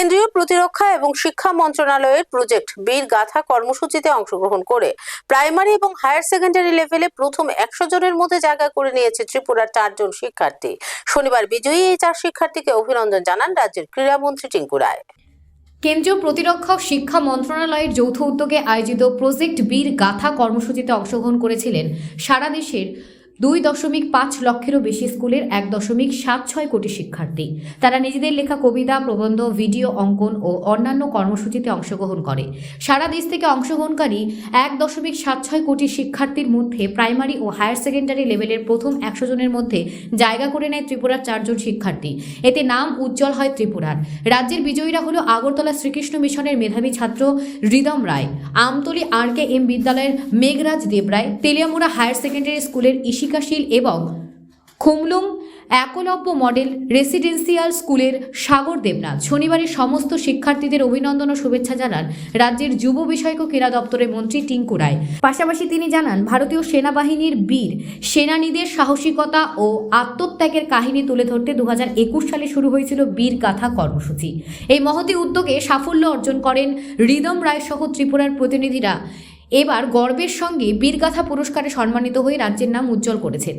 কেন্দ্রীয় প্রতিরক্ষা এবং শিক্ষা মন্ত্রণালয়ের প্রজেক্ট বীর গাথা কর্মসূচিতে অংশগ্রহণ করে প্রাইমারি এবং হায়ার সেকেন্ডারি লেভেলে প্রথম একশো জনের মধ্যে জায়গা করে নিয়েছে ত্রিপুরার চারজন শিক্ষার্থী। শনিবার বিজয়ী এই চার শিক্ষার্থীকে অভিনন্দন জানান রাজ্যের ক্রীড়ামন্ত্রী টিঙ্কু রায়। কেন্দ্রীয় প্রতিরক্ষা শিক্ষা মন্ত্রণালয়ের যৌথ উদ্যোগে আয়োজিত প্রজেক্ট বীর গাথা কর্মসূচিতে অংশগ্রহণ করেছিলেন সারা দেশের দুই দশমিক পাঁচ লক্ষেরও বেশি স্কুলের এক দশমিক সাত ছয় কোটি শিক্ষার্থী। তারা নিজেদের লেখা কবিতা, প্রবন্ধ, ভিডিও, অঙ্কন ও অন্যান্য কর্মসূচিতে অংশগ্রহণ করে। সারা দেশ থেকে অংশগ্রহণকারী এক দশমিক সাত ছয় কোটি শিক্ষার্থীর মধ্যে প্রাইমারি ও হায়ার সেকেন্ডারি লেভেলের প্রথম একশো জনের মধ্যে জায়গা করে নেয় ত্রিপুরার চারজন শিক্ষার্থী। এতে নাম উজ্জ্বল হয় ত্রিপুরার। রাজ্যের বিজয়ীরা হলো আগরতলা শ্রীকৃষ্ণ মিশনের মেধাবী ছাত্র Ridam Roy, Amtali R K M বিদ্যালয়ের মেঘরাজ দেবরায় তেলিয়ামুড়া হায়ার সেকেন্ডারি স্কুলের ইশিকাশীল এবং খুমলুং একলব্য মডেল রেসিডেন্সিয়াল স্কুলের সাগর দেবনাথ। শনিবারের সমস্ত শিক্ষার্থীদের অভিনন্দন ও শুভেচ্ছা জানান রাজ্যের যুব বিষয়ক ক্রীড়া দপ্তরের মন্ত্রী টিঙ্কু রায়। পাশাপাশি তিনি জানান, ভারতীয় সেনাবাহিনীর বীর, সেনানীদের সাহসিকতা ও আত্মত্যাগের কাহিনী তুলে ধরতে দু হাজার একুশ সালে শুরু হয়েছিল বীর গাথা কর্মসূচি। এই মহতী উদ্যোগে সাফল্য অর্জন করেন রিদম রায় সহ ত্রিপুরার প্রতিনিধিরা। এবার গর্বের সঙ্গে বীরগাথা পুরস্কারে সম্মানিত হয়ে রাজ্যের নাম উজ্জ্বল করেছে